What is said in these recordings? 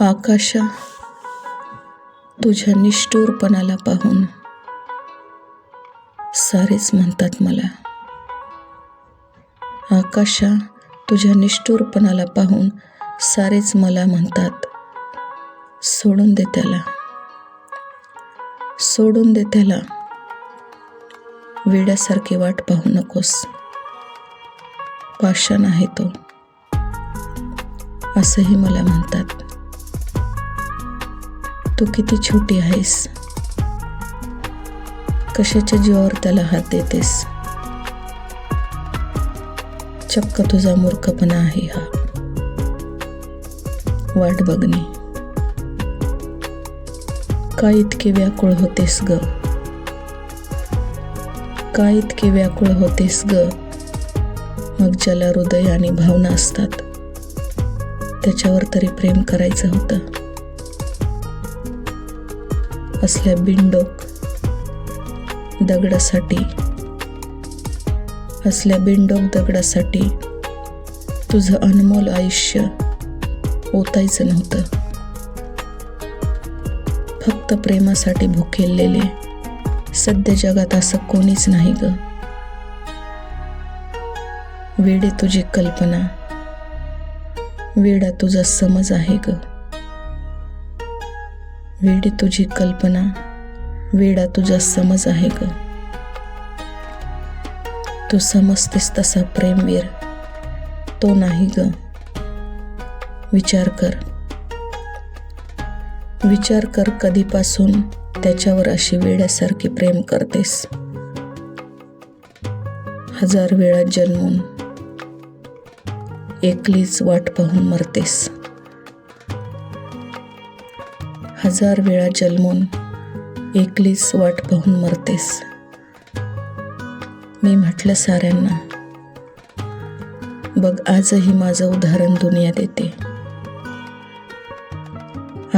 आकाशा तुझ्या निष्ठुरपणाला पाहून सारेच म्हणतात मला आकाशा तुझ्या निष्ठुरपणाला पाहून सारेच मला म्हणतात सोडून दे त्याला सोडून दे त्याला. वेड्यासारखी वाट पाहू नकोस. पाषाण आहे तो असंही मला म्हणतात. तू किती छोटी आहेस. कशाच्या जीवावर त्याला हात देतेस. चक्क तुझा मूर्खपणा आहे हा. वाट बघणे. का इतके व्याकुळ होतेस ग? का इतके व्याकुळ होतेस ग? मग ज्याला हृदय आणि भावना असतात त्याच्यावर तरी प्रेम करायचं होतं. असल्या बिंडोक दगडासाठी असल्या बिंडोक दगडासाठी तुझं अनमोल आयुष्य ओतायचं नव्हतं. फक्त प्रेमासाठी भुकेलेले सध्या जगात असं कोणीच नाही ग. वेडे तुझी कल्पना वेडा तुझा समज आहे ग. वेडी तुझी कल्पना वेडा तुझा समज आहे ग. तू समजतेस तसा प्रेमवीर तो नाही ग. विचार कर. विचार कर कधीपासून त्याच्यावर अशी वेड्यासारखी प्रेम करतेस. हजार वेळा जन्मून एकलीच वाट पाहून मरतेस. हजार वेळा जन्मून एकलीच वाट पाहून मरतेस. मी म्हटलं साऱ्यांना बघ आजही माझं उदाहरण दुनिया देते.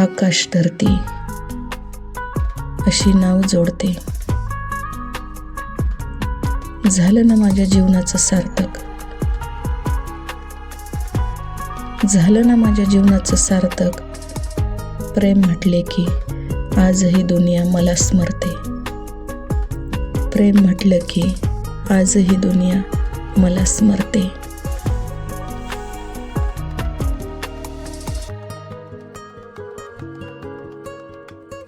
आकाश धरती अशी नाव जोडते. झालं ना माझ्या जीवनाचं सार्थक? झालं ना माझ्या जीवनाचं सार्थक? प्रेम म्हटले की आजही दुनिया मला स्मरते. प्रेम म्हटलं की आजही दुनिया मला स्मरते.